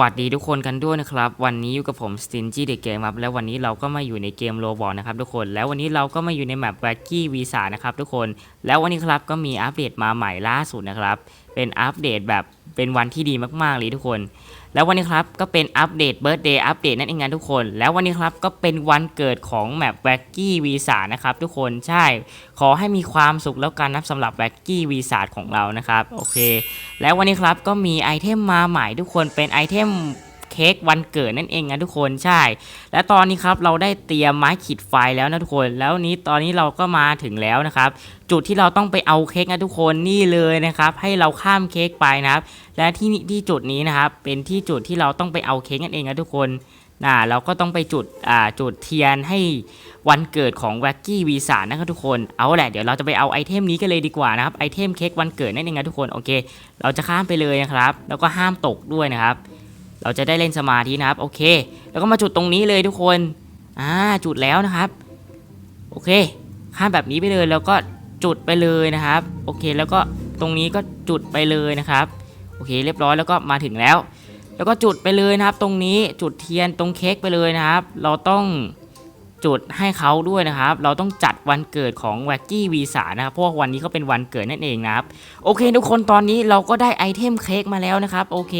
วัสดีทุกคนกันด้วยนะครับ วันนี้อยู่กับผม Stingy The Game ครับ แล้ววันนี้เราก็มาอยู่ในเกมโรบอทนะครับทุกคน แล้ววันนี้เราก็มาอยู่ในแมป Wacky Visa นะครับทุกคน แล้ววันนี้ครับก็มีอัปเดตมาใหม่ล่าสุดนะครับ เป็นอัปเดตแบบเป็นวันที่ดีมากๆเลยทุกคน แล้ววันนี้ครับก็เป็นอัปเดตเบิร์ดเดย์อัปเดตนั่นเองนะทุกคน แล้ววันนี้ครับก็เป็นวันเกิดของแมปแบกกี้วีสานะครับทุกคนใช่ ขอให้มีความสุขแล้วกันนะสำหรับแว็กกี้วีสาของเรานะครับโอเค แล้ววันนี้ครับก็มีไอเทมมาใหม่ทุกคนเป็นไอเทม เค้กวันเกิดนั่นเองนะทุกคนใช่ และตอนนี้ครับเราได้เตรียมไม้ขีดไฟแล้วนะทุกคน แล้วนี้ตอนนี้เราก็มาถึงแล้วนะครับจุดที่เราต้องไปเอาเค้กนะทุกคนนี่เลยนะครับให้เราข้ามเค้กไปนะครับ และที่นี่ที่จุดนี้นะครับเป็นที่จุดที่เราต้องไปเอาเค้กนั่นเองนะทุกคนน่ะเราก็ต้องไปจุดอ่าจุดเทียนให้วันเกิดของแว็กกี้วีสานะครับทุกคนเอาแหละเดี๋ยวเราจะไปเอาไอเทมนี้กันเลยดีกว่านะครับไอเทมเค้กวันเกิดนั่นเองนะทุกคนโอเค เราจะข้ามไปเลยนะครับ แล้วก็ห้ามตกด้วยนะครับ เราจะได้เล่นสมาธินะครับ โอเค แล้วก็มาจุดตรงนี้เลยทุกคน อ่า จุดแล้วนะครับ โอเค ข้ามแบบนี้ไปเลย แล้วก็จุดไปเลยนะครับ โอเค แล้วก็ตรงนี้ก็จุดไปเลยนะครับ โอเค เรียบร้อย แล้วก็มาถึงแล้ว แล้วก็จุดไปเลยนะครับ ตรงนี้ จุดเทียนตรงเค้กไปเลยนะครับ เราต้อง จุดให้เขาด้วยนะครับ เราต้องจัดวันเกิดของแวกกี้วีสานะครับ เพราะว่าวันนี้เขาเป็นวันเกิดนั่นเองนะครับ โอเค ทุกคนตอนนี้เราก็ได้ไอเทมเค้กมาแล้วนะครับ โอเค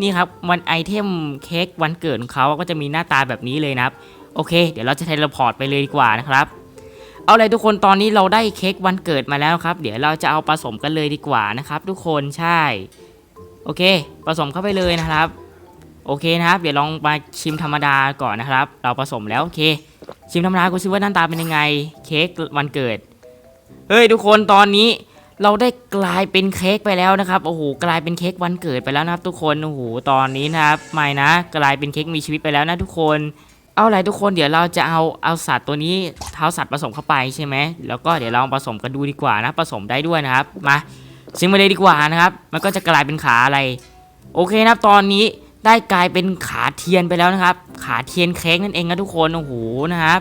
นี่ครับวันไอเทมเค้กวันเกิดของเขาก็จะมีหน้าตาแบบนี้เลยนะครับ โอเค เดี๋ยวเราจะเทเลพอร์ตไปเลยดีกว่านะครับเอาเลยทุกคนตอนนี้เราได้เค้กวันเกิดมาแล้วครับ เดี๋ยวเราจะเอาผสมกันเลยดีกว่านะครับ ทุกคนใช่ โอเค ผสมเข้าไปเลยนะครับ โอเคนะครับ เดี๋ยวลองมาชิมธรรมดาก่อนนะครับ เราผสมแล้วโอเค ชิมธรรมดากูซิว่าหน้าตาเป็นยังไง เค้กวันเกิด เฮ้ยทุกคนตอนนี้เราได้กลายเป็นเค้กไปแล้วนะครับ โอ้โห กลายเป็นเค้กวันเกิดไปแล้วนะครับ ทุกคน โอ้โห ตอนนี้นะครับ ไม่นะ กลายเป็นเค้กมีชีวิตไปแล้วนะทุกคน เอาอะไรทุกคน เดี๋ยวเราจะเอา เอาสัตว์ตัวนี้ เท้าสัตว์ผสมเข้าไปใช่ไหม แล้วก็เดี๋ยวเราผสมกันดูดีกว่านะ ผสมได้ด้วยนะครับ มาชิมมาเลยดีกว่านะครับ มันก็จะกลายเป็นขาอะไร โอเคนะครับ ตอนนี้ ได้กลายเป็นขาเทียนไปแล้วนะครับ ขาเทียนเค้กนั่นเองนะทุกคนโอ้โหนะครับ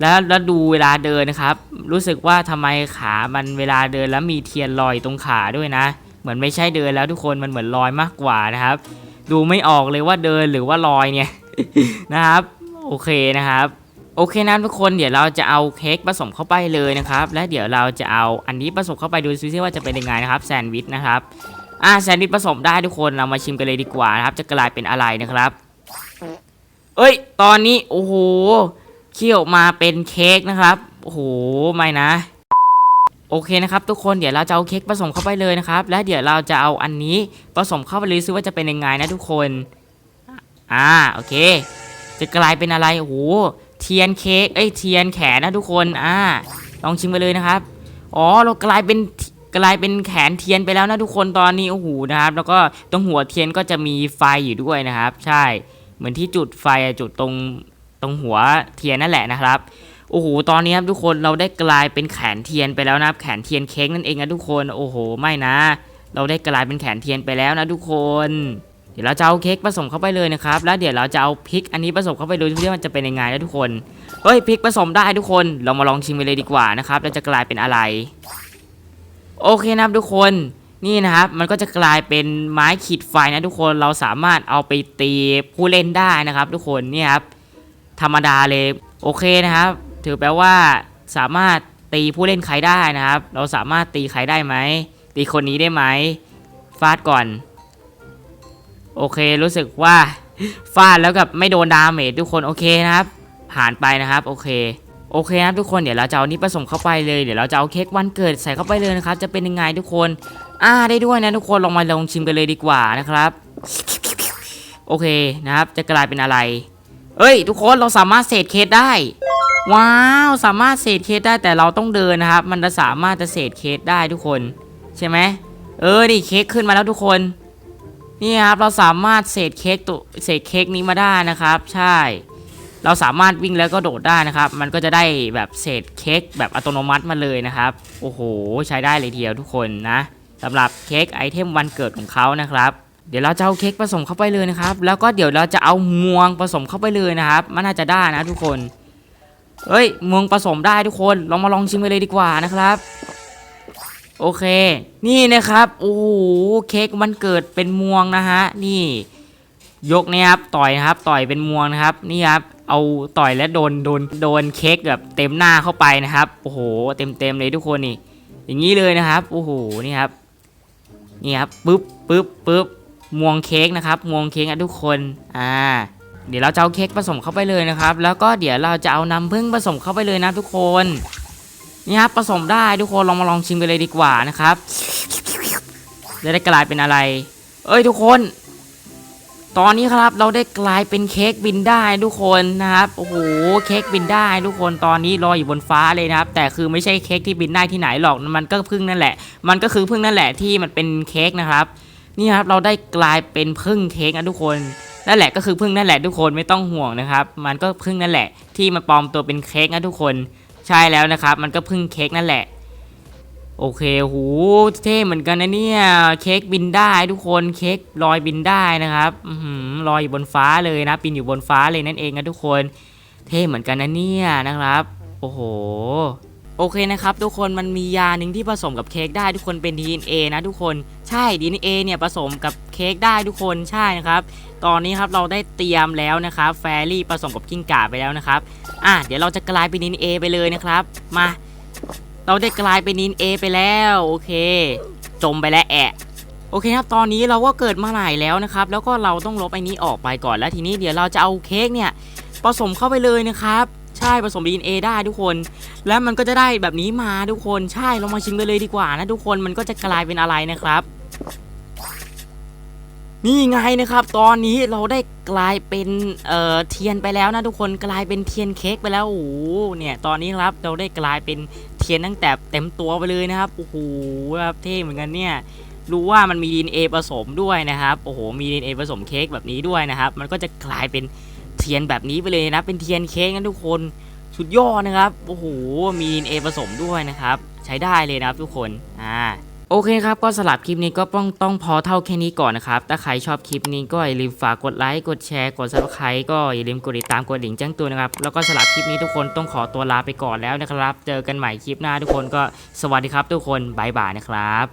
แล้วแล้วดูเวลาเดินนะครับ รู้สึกว่าทำไมขามันเวลาเดินแล้วมีเทียนลอยตรงขาด้วยนะ เหมือนไม่ใช่เดินแล้วทุกคนมันเหมือนลอยมากกว่านะครับ ดูไม่ออกเลยว่าเดินหรือว่าลอยเนี่ยนะครับโอเคนะครับโอเคนะทุกคนเดี๋ยวเราจะเอาเค้กผสมเข้าไปเลยนะครับ และเดี๋ยวเราจะเอาอันนี้ผสมเข้าไปดูซิว่าจะเป็นยังไงนะครับแซนด์วิชนะครับ อ่าแซนด์วิชผสมได้ทุกคนเรามาชิมกันเลยดีกว่านะครับ จะกลายเป็นอะไรนะครับ เอ้ย ตอนนี้โอ้โหเคี่ยวมาเป็นเค้กนะครับโอ้โหไม่นะ โอเคนะครับ ทุกคนเดี๋ยวเราจะเอาเค้กผสมเข้าไปเลยนะครับ และเดี๋ยวเราจะเอาอันนี้ผสมเข้าไปเลยซิว่าจะเป็นยังไงนะทุกคน อ่าโอเค จะกลายเป็นอะไรโอ้โหเทียนเค้กเอ้ยเทียนแขนนะทุกคนอ่าลองชิมไปเลยนะครับอ๋อเรากลายเป็น กลายเป็นแขนเทียนไปแล้วนะทุกคนตอนนี้โอ้โหนะครับ แล้วก็ตรงหัวเทียนก็จะมีไฟอยู่ด้วยนะครับ ใช่เหมือนที่จุดไฟจุดตรงตรงหัวเทียนนั่นแหละนะครับโอ้โห ตอนนี้ครับทุกคนเราได้กลายเป็นแขนเทียนไปแล้วนะครับ แขนเทียนเค้กนั่นเองนะทุกคน โอ้โห ไม่นะ เราได้กลายเป็นแขนเทียนไปแล้วนะทุกคน เดี๋ยวเราจะเอาเค้กผสมเข้าไปเลยนะครับ แล้วเดี๋ยวเราจะเอาพริกอันนี้ผสมเข้าไปดูที่มันจะเป็นยังไงนะทุกคน เฮ้ยพริกผสมได้ทุกคน เรามาลองชิมไปเลยดีกว่านะครับแล้วจะกลายเป็นอะไร โอเคนะครับทุกคนนี่นะครับมันก็จะกลายเป็นไม้ขีดไฟนะทุกคนเราสามารถเอาไปตีผู้เล่นได้นะครับ ทุกคนนี่ครับธรรมดาเลยโอเคนะครับ ถือแปลว่าสามารถตีผู้เล่นใครได้นะครับ เราสามารถตีใครได้ไหมตีคนนี้ได้ไหมฟาดก่อน โอเครู้สึกว่าฟาดแล้วกับไม่โดนดาเมจทุกคนโอเคนะครับ ผ่านไปนะครับ โอเค โอเคนะครับทุกคนเดี๋ยวเราจะเอานี้ผสมเข้าไปเลยเดี๋ยวเราจะเอาเค้กวันเกิดใส่เข้าไปเลยนะครับจะเป็นยังไงทุกคนอ่าได้ด้วยนะทุกคนลองมาลองชิมกันเลยดีกว่านะครับโอเคนะครับจะกลายเป็นอะไรเอ้ย ทุกคนเราสามารถเศษเค้กได้ว้าวสามารถเศษเค้กได้แต่เราต้องเดินนะครับ มันจะสามารถจะเศษเค้กได้ทุกคน ใช่ไหมเออนี่เค้กขึ้นมาแล้วทุกคนนี่ครับเราสามารถเศษเค้กตัวเศษเค้กนี้มาได้นะครับ ใช่ เราสามารถวิ่งแล้วก็โดดได้นะครับ มันก็จะได้แบบเศษเค้กแบบอัตโนมัติมาเลยนะครับ โอ้โห ใช้ได้เลยทีเดียวทุกคนนะสำหรับเค้กไอเทมวันเกิดของเขานะครับเดี๋ยวเราจะเอาเค้กผสมเข้าไปเลยนะครับ แล้วก็เดี๋ยวเราจะเอางวงผสมเข้าไปเลยนะครับ มันน่าจะได้นะทุกคนเฮ้ยงวงผสมได้ทุกคนลองมาลองชิมกันเลยดีกว่านะครับ โอเค นี่นะครับ โอ้โหเค้กวันเกิดเป็นมวงนะฮะ นี่ ยกนี่ยครับ ต่อยนะครับ ต่อยเป็นมวงนะครับ นี่ครับ เอาต่อยและโดนโดนโดนเค้กแบบเต็มหน้าเข้าไปนะครับโอ้โหเต็มเต็มเลยทุกคนนี่ อย่างนี้เลยนะครับโอ้โหนี่ครับนี่ครับปึ๊บปึ๊บปึ๊บมวงเค้กนะครับมวงเค้กอะทุกคนอ่าเดี๋ยวเราจะเอาเค้กผสมเข้าไปเลยนะครับ แล้วก็เดี๋ยวเราจะเอาน้ำผึ้งผสมเข้าไปเลยนะทุกคนนี่ครับผสมได้ทุกคนลองมาลองชิมกันเลยดีกว่านะครับจะได้กลายเป็นอะไร เอ้ยทุกคน ตอนนี้ครับเราได้กลายเป็นเค้กบินได้ทุกคนนะครับโอ้โหเค้กบินได้ทุกคนตอนนี้ลอยอยู่บนฟ้าเลยนะครับ แต่คือไม่ใช่เค้กที่บินได้ที่ไหนหรอกมันก็พึ่งนั่นแหละ มันก็คือพึ่งนั่นแหละที่มันเป็นเค้กนะครับนี่ครับเราได้กลายเป็นพึ่งเค้กนะทุกคนนั่นแหละก็คือพึ่งนั่นแหละทุกคนไม่ต้องห่วงนะครับ มันก็พึ่งนั่นแหละที่มาปลอมตัวเป็นเค้กนะทุกคน ใช่แล้วนะครับ มันก็พึ่งเค้กนั่นแหละ โอเคหูเท่เหมือนกันนะเนี่ย เค้กบินได้ทุกคนเค้กลอยบินได้นะครับอลอยอยู่บนฟ้าเลยนะบินอยู่บนฟ้าเลยนั่นเองนะทุกคน เท่เหมือนกันนะเนี่ยนะครับ โอ้โหโอเคนะครับทุกคนมันมียาหนึ่งที่ผสมกับเค้กได้ทุกคนเป็น DNA นะทุกคนใช่ DNA เนี่ยผสมกับเค้กได้ทุกคนใช่นะครับตอนนี้ครับเราได้เตรียมแล้วนะครับแฟรี่ผสมกับกิ้งก่าไปแล้วนะครับอะเดี๋ยวเราจะกลายเป็น DNA ไปเลยนะครับ มา เราได้กลายเป็น DNA ไปแล้วโอเค จมไปแล้วแอะโอเคครับ ตอนนี้เราก็เกิดมาใหม่แล้วนะครับ แล้วก็เราต้องลบไอ้นี้ออกไปก่อน แล้วทีนี้เดี๋ยวเราจะเอาเค้กเนี่ยผสมเข้าไปเลยนะครับ ใช่ผสม DNA ได้ทุกคน แล้วมันก็จะได้แบบนี้มาทุกคน ใช่เรามาชิมกันเลยดีกว่านะทุกคน มันก็จะกลายเป็นอะไรนะครับ นี่ไงนะครับ ตอนนี้เราได้กลายเป็นเอ่อเทียนไปแล้วนะทุกคน กลายเป็นเทียนเค้กไปแล้ว โอ้โห เนี่ย ตอนนี้ครับ เราได้กลายเป็น เทียนตั้งแต่เต็มตัวไปเลยนะครับ โอ้โหครับเท่เหมือนกันเนี่ย รู้ว่ามันมีดีเอผสมด้วยนะครับ โอ้โห มีดีเอผสมเค้กแบบนี้ด้วยนะครับ มันก็จะกลายเป็นเทียนแบบนี้ไปเลยนะ เป็นเทียนเค้กนะทุกคน สุดยอดนะครับ โอ้โห มีดีเอผสมด้วยนะครับ ใช้ได้เลยนะครับทุกคน อ่า โอเคครับ ก็สลับคลิปนี้ก็ต้องต้องพอเท่าแค่นี้ก่อนนะครับ ถ้าใครชอบคลิปนี้ก็อย่าลืมฝากกดไลค์กดแชร์กดซับสไครต์ก็อย่าลืมกดติดตามกดดิ่งแจ้งเตือนนะครับ แล้วก็สลับคลิปนี้ทุกคนต้องขอตัวลาไปก่อนแล้วนะครับ เจอกันใหม่คลิปหน้าทุกคนก็สวัสดีครับทุกคนบายบายนะครับ